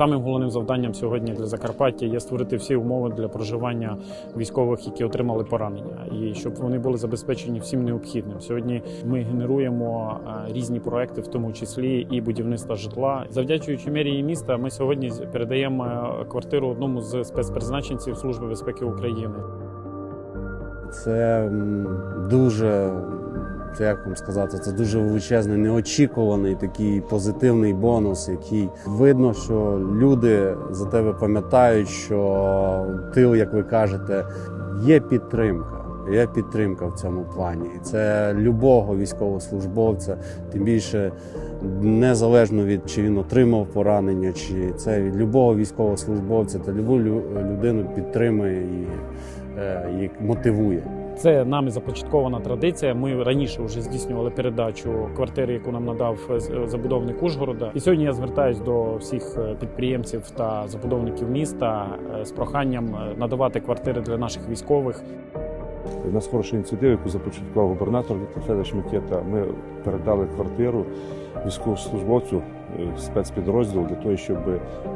Самим головним завданням сьогодні для Закарпаття є створити всі умови для проживання військових, які отримали поранення, і щоб вони були забезпечені всім необхідним. Сьогодні ми генеруємо е, різні проекти, в тому числі і будівництва житла. Завдячуючи мерії міста, ми сьогодні передаємо е, квартиру одному з спецпризначенців Служби безпеки України. Це дуже, це як вам сказати, це дуже величезний, неочікуваний такий позитивний бонус, який видно, що люди за тебе пам'ятають, що ти, як ви кажете, є підтримка. Є підтримка в цьому плані. І це любого військовослужбовця, тим більше незалежно від чи він отримав поранення, чи це від любого військовослужбовця та любу людину підтримує і, е, і мотивує. Це нами започаткована традиція. Ми раніше вже здійснювали передачу квартири, яку нам надав е, з- забудовник Ужгорода. І сьогодні я звертаюся до всіх е, підприємців та забудовників міста е, з проханням е, надавати квартири для наших військових. У нас хороша ініціатива, яку започаткував губернатор Віктор Федорович Микета. Ми передали квартиру військовослужбовцю е, спецпідрозділу для того, щоб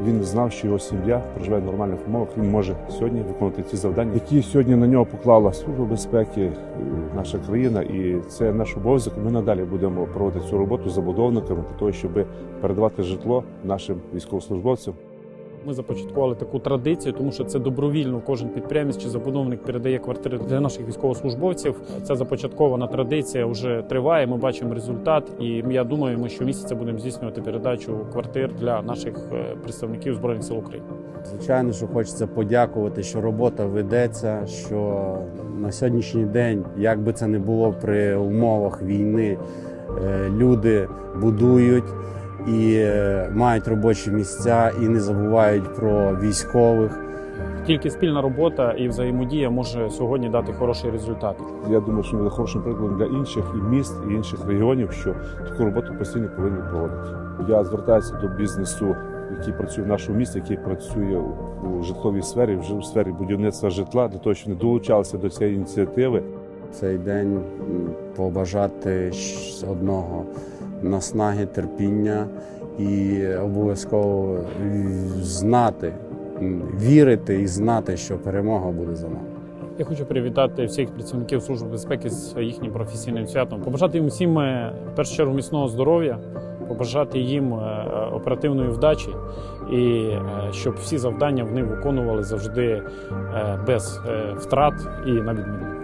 він знав, що його сім'я проживає в нормальних умовах. Він може сьогодні виконувати ті завдання, які сьогодні на нього поклала служба безпеки, е, наша країна, і це наш обов'язок. Ми надалі будемо проводити цю роботу з забудовниками для того, щоб передавати житло нашим військовослужбовцям. Ми започаткували таку традицію, тому що це добровільно. Кожен підприємець чи забудовник передає квартири для наших військовослужбовців. Ця започаткована традиція вже триває. Ми бачимо результат, і я думаю, ми щомісяця будемо здійснювати передачу квартир для наших е, представників збройних сил України. Звичайно, що хочеться подякувати, що робота ведеться. Що на сьогоднішній день, як би це не було при умовах війни, е, люди будують і е, мають робочі місця, і не забувають про військових. Тільки спільна робота і взаємодія може сьогодні дати хороший результат. Я думаю, що ми буде хорошим прикладом для інших і міст, і інших регіонів, що таку роботу постійно повинні проводити. Я звертаюся до бізнесу, який працює в нашому місті, який працює у житловій сфері, вже у сфері будівництва житла, для того, щоб вони долучалися до цієї ініціативи. Цей день побажати одного наснаги, терпіння і обов'язково знати, вірити і знати, що перемога буде за нами. Я хочу привітати всіх працівників служби безпеки з їхнім професійним святом. Побажати їм всім е, в першу чергу міцного здоров'я, побажати їм е, оперативної вдачі і е, щоб всі завдання вони виконували завжди без втрат і на відміну.